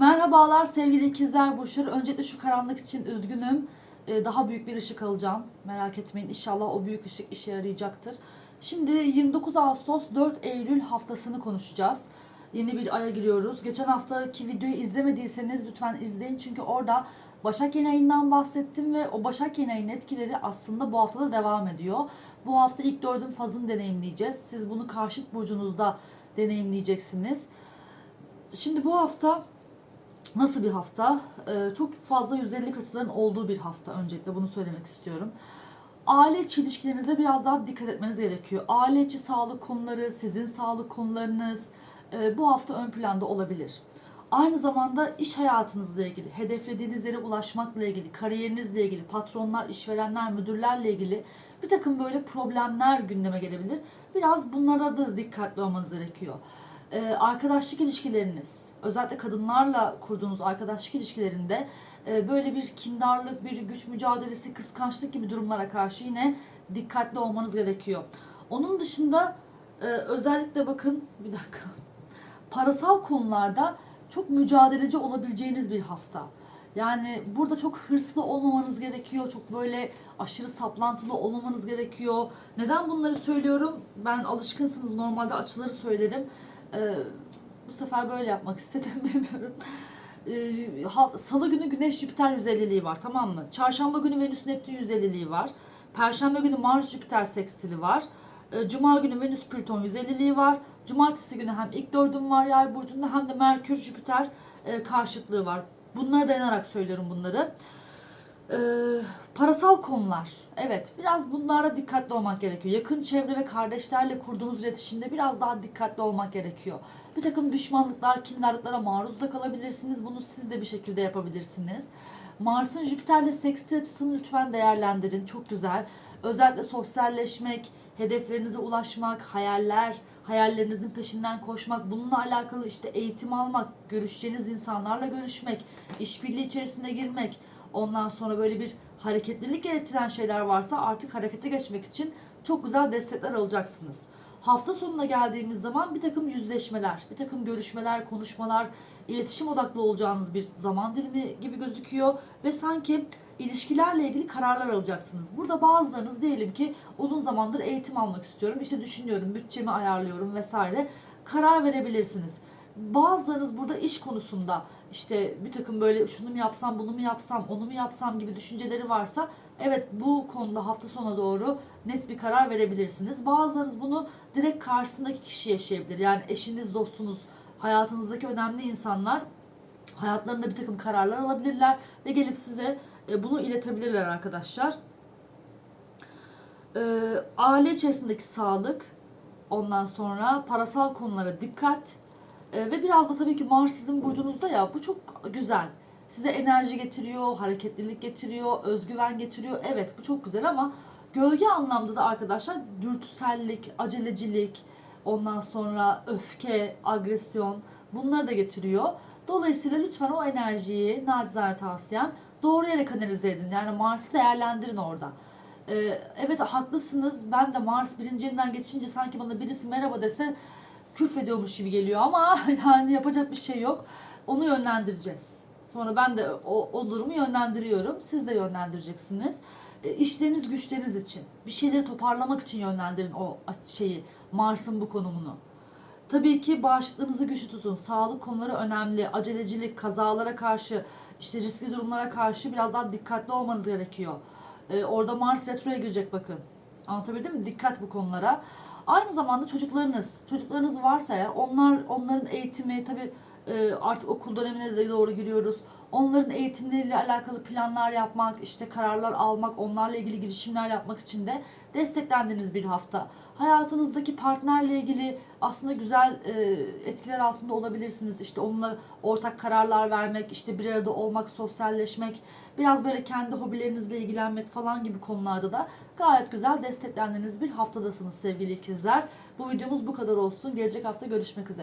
Merhabalar sevgili ikizler burçları. Öncelikle şu karanlık için üzgünüm. Ee, daha büyük bir ışık alacağım. Merak etmeyin. İnşallah o büyük ışık işe yarayacaktır. Şimdi 29 Ağustos 4 Eylül haftasını konuşacağız. Yeni bir aya giriyoruz. Geçen haftaki videoyu izlemediyseniz lütfen izleyin. Çünkü orada Başak Yeni bahsettim ve o Başak Yeni etkileri aslında bu haftada devam ediyor. Bu hafta ilk dördün fazını deneyimleyeceğiz. Siz bunu karşıt burcunuzda deneyimleyeceksiniz. Şimdi bu hafta Nasıl bir hafta? Ee, çok fazla yüzdelik açıların olduğu bir hafta öncelikle bunu söylemek istiyorum. Aile içi ilişkilerinize biraz daha dikkat etmeniz gerekiyor. Aile içi sağlık konuları, sizin sağlık konularınız e, bu hafta ön planda olabilir. Aynı zamanda iş hayatınızla ilgili, hedeflediğiniz yere ulaşmakla ilgili, kariyerinizle ilgili, patronlar, işverenler, müdürlerle ilgili bir takım böyle problemler gündeme gelebilir. Biraz bunlara da dikkatli olmanız gerekiyor. Ee, arkadaşlık ilişkileriniz, özellikle kadınlarla kurduğunuz arkadaşlık ilişkilerinde e, böyle bir kindarlık, bir güç mücadelesi, kıskançlık gibi durumlara karşı yine dikkatli olmanız gerekiyor. Onun dışında e, özellikle bakın bir dakika parasal konularda çok mücadeleci olabileceğiniz bir hafta. Yani burada çok hırslı olmamanız gerekiyor. Çok böyle aşırı saplantılı olmamanız gerekiyor. Neden bunları söylüyorum? Ben alışkınsınız normalde açıları söylerim. Ee, bu sefer böyle yapmak istedim bilmiyorum. Ee, Salı günü Güneş Jüpiter 150'liği var tamam mı? Çarşamba günü Venüs Neptün 150'liği var. Perşembe günü Mars Jüpiter sekstili var. Ee, Cuma günü Venüs Plüton 150'liği var. Cumartesi günü hem ilk dördüm var yay burcunda hem de Merkür Jüpiter e, karşıtlığı var. Bunlara dayanarak söylüyorum bunları. Ee, parasal konular. Evet biraz bunlara dikkatli olmak gerekiyor. Yakın çevre ve kardeşlerle kurduğunuz iletişimde biraz daha dikkatli olmak gerekiyor. Bir takım düşmanlıklar, kindarlıklara maruz da kalabilirsiniz. Bunu siz de bir şekilde yapabilirsiniz. Mars'ın Jüpiter'le seksti açısını lütfen değerlendirin. Çok güzel. Özellikle sosyalleşmek, hedeflerinize ulaşmak, hayaller, hayallerinizin peşinden koşmak, bununla alakalı işte eğitim almak, görüşeceğiniz insanlarla görüşmek, işbirliği içerisine girmek, ondan sonra böyle bir hareketlilik gerektiren şeyler varsa artık harekete geçmek için çok güzel destekler alacaksınız. Hafta sonuna geldiğimiz zaman bir takım yüzleşmeler, bir takım görüşmeler, konuşmalar, iletişim odaklı olacağınız bir zaman dilimi gibi gözüküyor ve sanki ilişkilerle ilgili kararlar alacaksınız. Burada bazılarınız diyelim ki uzun zamandır eğitim almak istiyorum, işte düşünüyorum, bütçemi ayarlıyorum vesaire karar verebilirsiniz. Bazılarınız burada iş konusunda işte bir takım böyle şunu mu yapsam, bunu mu yapsam, onu mu yapsam gibi düşünceleri varsa evet bu konuda hafta sonuna doğru net bir karar verebilirsiniz. Bazılarınız bunu direkt karşısındaki kişi yaşayabilir. Yani eşiniz, dostunuz, hayatınızdaki önemli insanlar hayatlarında bir takım kararlar alabilirler ve gelip size e, bunu iletebilirler arkadaşlar. E, aile içerisindeki sağlık, ondan sonra parasal konulara dikkat e, ve biraz da tabii ki Mars sizin burcunuzda ya bu çok güzel. Size enerji getiriyor, hareketlilik getiriyor, özgüven getiriyor. Evet bu çok güzel ama gölge anlamda da arkadaşlar dürtüsellik, acelecilik, ondan sonra öfke, agresyon bunları da getiriyor. Dolayısıyla lütfen o enerjiyi nacizane tavsiyem doğru yere kanalize edin. Yani Mars'ı değerlendirin orada. Ee, evet haklısınız. Ben de Mars birinci elinden geçince sanki bana birisi merhaba dese küfrediyormuş gibi geliyor ama yani yapacak bir şey yok. Onu yönlendireceğiz. Sonra ben de o, o durumu yönlendiriyorum. Siz de yönlendireceksiniz. E, işleriniz güçleriniz için. Bir şeyleri toparlamak için yönlendirin o şeyi. Mars'ın bu konumunu. Tabii ki bağışıklığınızı güçlü tutun. Sağlık konuları önemli. Acelecilik, kazalara karşı, işte riskli durumlara karşı biraz daha dikkatli olmanız gerekiyor. Ee, orada Mars retroya girecek bakın. Anlatabildim mi? Dikkat bu konulara. Aynı zamanda çocuklarınız, çocuklarınız varsa eğer onlar onların eğitimi tabii e, artık okul dönemine de doğru giriyoruz. Onların eğitimleriyle alakalı planlar yapmak, işte kararlar almak, onlarla ilgili girişimler yapmak için de desteklendiğiniz bir hafta. Hayatınızdaki partnerle ilgili aslında güzel e, etkiler altında olabilirsiniz. İşte onunla ortak kararlar vermek, işte bir arada olmak, sosyalleşmek, biraz böyle kendi hobilerinizle ilgilenmek falan gibi konularda da gayet güzel desteklendiğiniz bir haftadasınız sevgili ikizler. Bu videomuz bu kadar olsun. Gelecek hafta görüşmek üzere.